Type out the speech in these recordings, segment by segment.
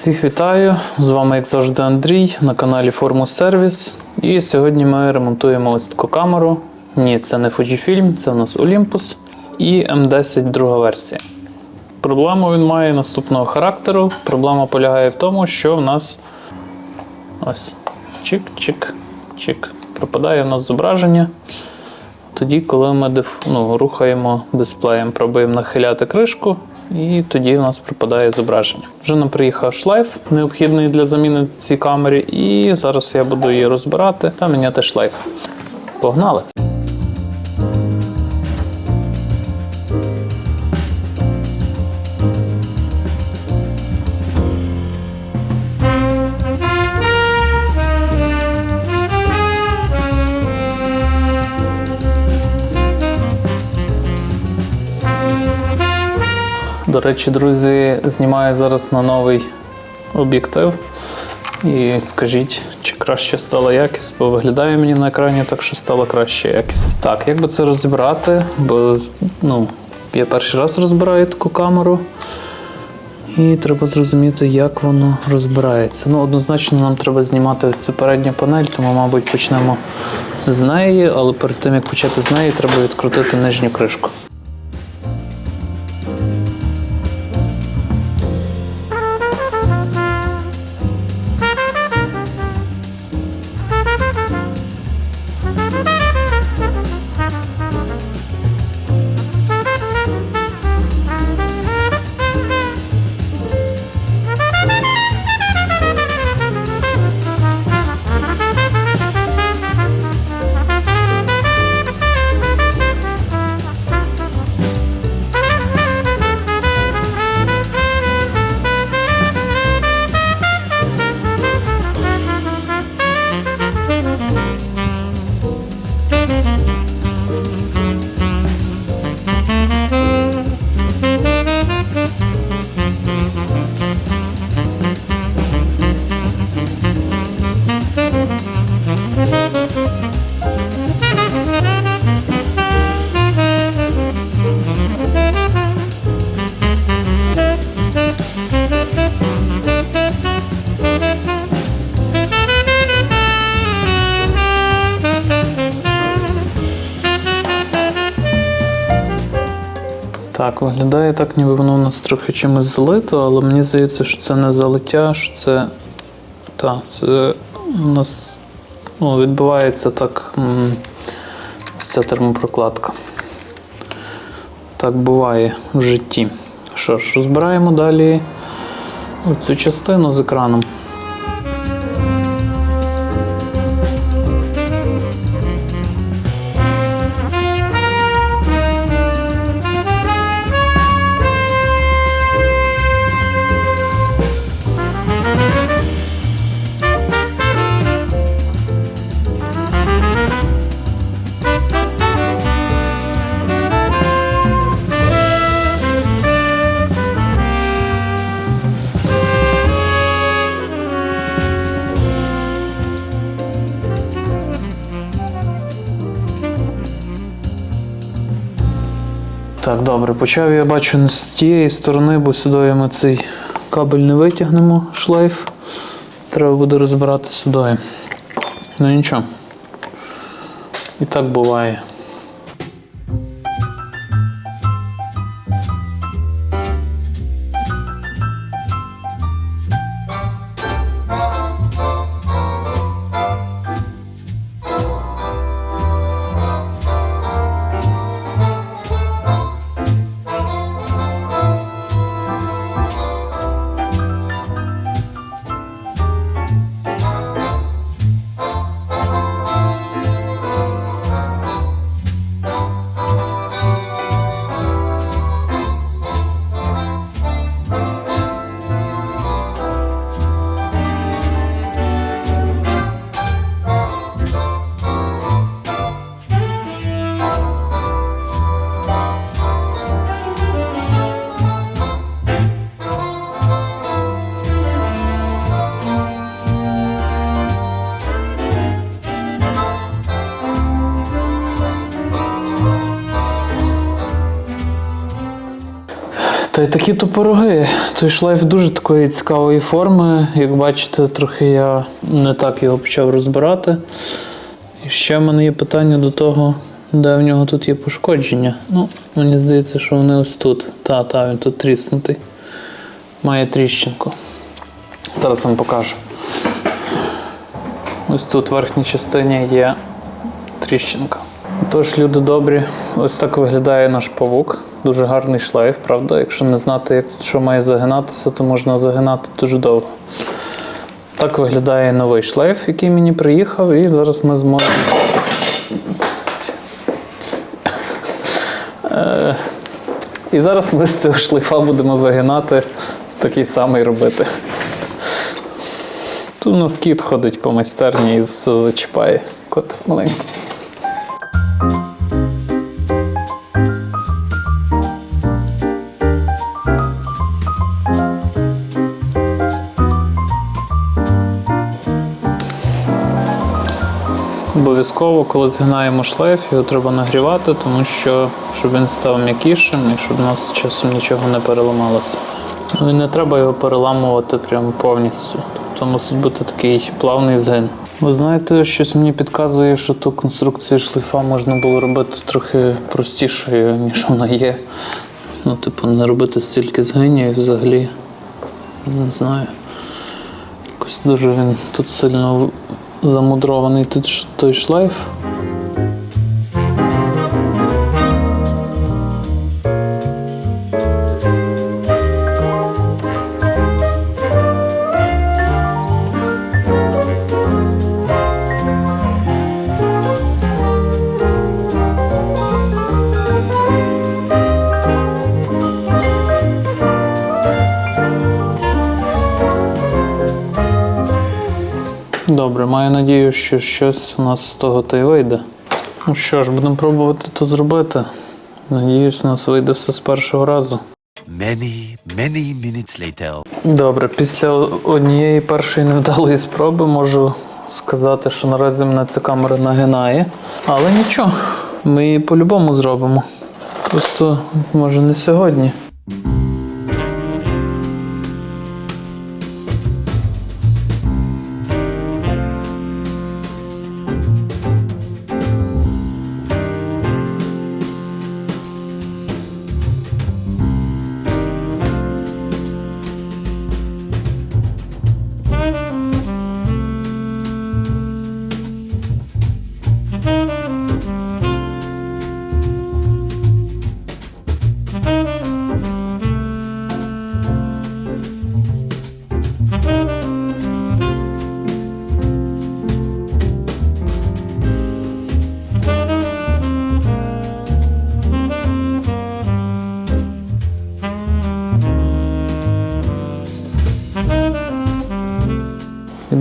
Всіх вітаю! З вами, як завжди, Андрій на каналі Formus Service. І сьогодні ми ремонтуємо ось таку камеру. Ні, це не Fujifilm, це у нас Olympus і M10 друга версія. Проблему він має наступного характеру. Проблема полягає в тому, що в нас ось чик-чик-чик. Пропадає у нас зображення. Тоді, коли ми ну, рухаємо дисплеєм, пробуємо нахиляти кришку, і тоді у нас пропадає зображення. Вже нам приїхав шлейф, необхідний для заміни цій камері, і зараз я буду її розбирати та міняти шлейф. Погнали! До речі, друзі, знімаю зараз на новий об'єктив. І скажіть, чи краще стала якість, бо виглядає мені на екрані так, що стала краща якість. Так, як би це розібрати? Бо ну, я перший раз розбираю таку камеру. І треба зрозуміти, як воно розбирається. Ну, однозначно, нам треба знімати цю передню панель, тому, мабуть, почнемо з неї, але перед тим як почати з неї, треба відкрутити нижню кришку. Так, виглядає так, ніби воно у нас трохи чимось залито, але мені здається, що це не залиття, що це. Так, це у нас ну, відбувається так ця термопрокладка. Так буває в житті. Що ж, розбираємо далі цю частину з екраном. Так, добре, почав я бачу з тієї сторони, бо сюди ми цей кабель не витягнемо, шлейф. Треба буде розбирати сюди. Ну нічого. І так буває. Та й такі то пироги. Той шлейф дуже такої цікавої форми. Як бачите, трохи я не так його почав розбирати. І ще в мене є питання до того, де в нього тут є пошкодження. Ну, мені здається, що вони ось тут. Та, та, він тут тріснутий. Має тріщинку. Зараз вам покажу. Ось тут в верхній частині є тріщинка. Тож, люди добрі, ось так виглядає наш павук. Дуже гарний шлейф, правда? Якщо не знати, як що має загинатися, то можна загинати дуже довго. Так виглядає новий шлейф, який мені приїхав, і зараз ми зможемо. Е, І зараз ми з цього шлейфа будемо загинати, такий самий робити. Тут у нас кіт ходить по майстерні і все зачіпає. Котик маленький. Обов'язково, коли згинаємо шлейф, його треба нагрівати, тому що щоб він став м'якішим і щоб у нас часом нічого не переламалося. Ну і не треба його переламувати прямо повністю. Тобто мусить бути такий плавний згин. Ви знаєте, щось мені підказує, що ту конструкцію шлейфа можна було робити трохи простішою, ніж вона є. Ну, типу, не робити стільки згинів і взагалі не знаю. Якось дуже він тут сильно замудрований тут той шлейф. Добре, маю надію, що щось у нас з того та й вийде. Ну що ж, будемо пробувати то зробити. Надіюсь, у нас вийде все з першого разу. Many, many minutes later. Добре, після однієї першої невдалої спроби можу сказати, що наразі мене ця камера нагинає. Але нічого, ми її по-любому зробимо. Просто, може, не сьогодні.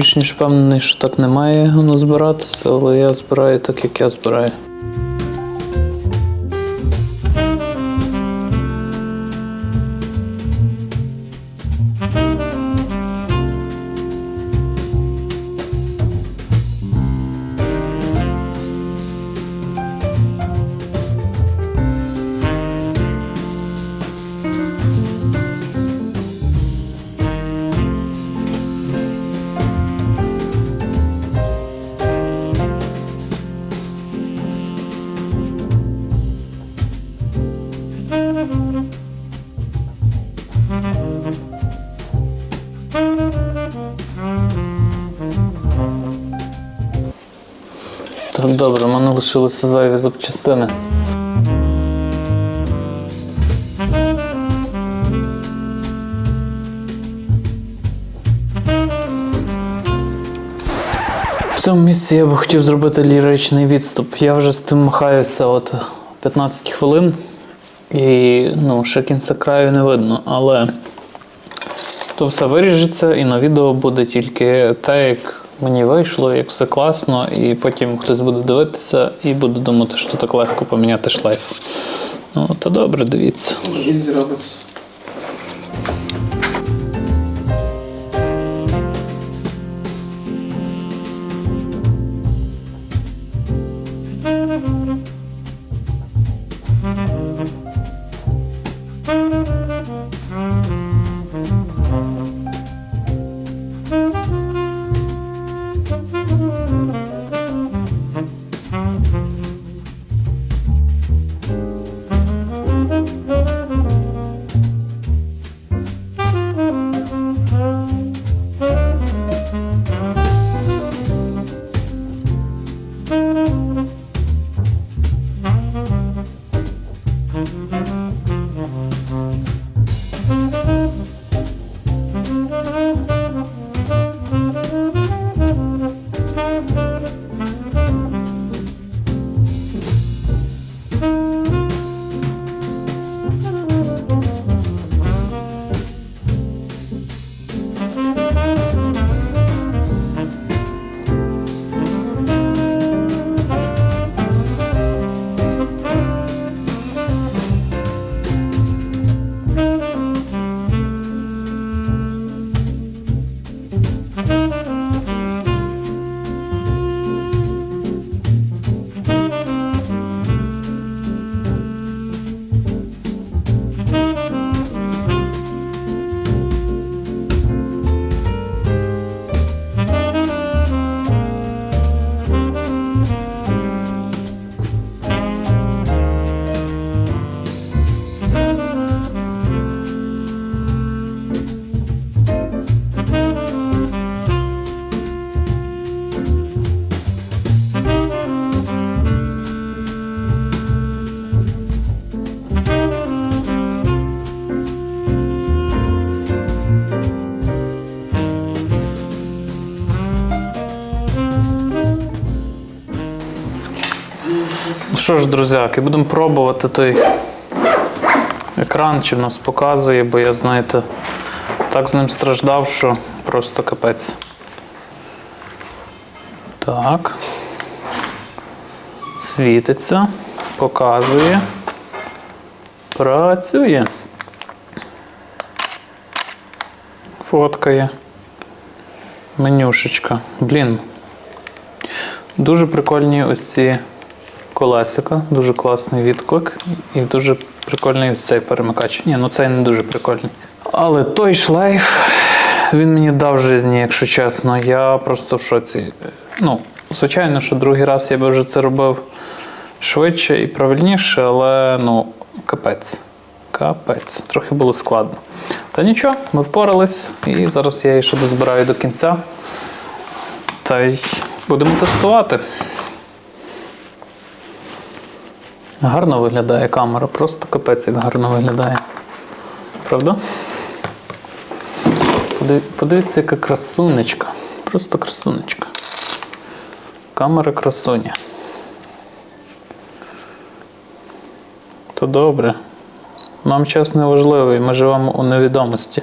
Більш ніж впевнений, що так не має воно збиратися, але я збираю так, як я збираю. Добре, в мене лишилися зайві запчастини. В цьому місці я би хотів зробити ліричний відступ. Я вже з тим махаюся от 15 хвилин, і ну, ще кінця краю не видно, але то все виріжеться, і на відео буде тільки те, як мені вийшло, як все класно, і потім хтось буде дивитися і буде думати, що так легко поміняти шлейф. Ну, то добре, дивіться. І робиться. Що ж, друзяки, будемо пробувати той екран, чи в нас показує, бо я, знаєте, так з ним страждав, що просто капець. Так. Світиться, показує. Працює. Фоткає. Менюшечка. Блін. Дуже прикольні ось ці колесика, дуже класний відклик і дуже прикольний цей перемикач. Ні, ну цей не дуже прикольний. Але той шлейф, він мені дав житті, якщо чесно. Я просто в шоці. Ну, звичайно, що другий раз я би вже це робив швидше і правильніше, але ну, капець. Капець. Трохи було складно. Та нічого, ми впорались, і зараз я її ще дозбираю до кінця. Та й будемо тестувати. Гарно виглядає камера, просто капець як гарно виглядає. Правда? Подивіться, яка красунечка. Просто красунечка. Камера красуня. То добре. Нам час не важливий, ми живемо у невідомості.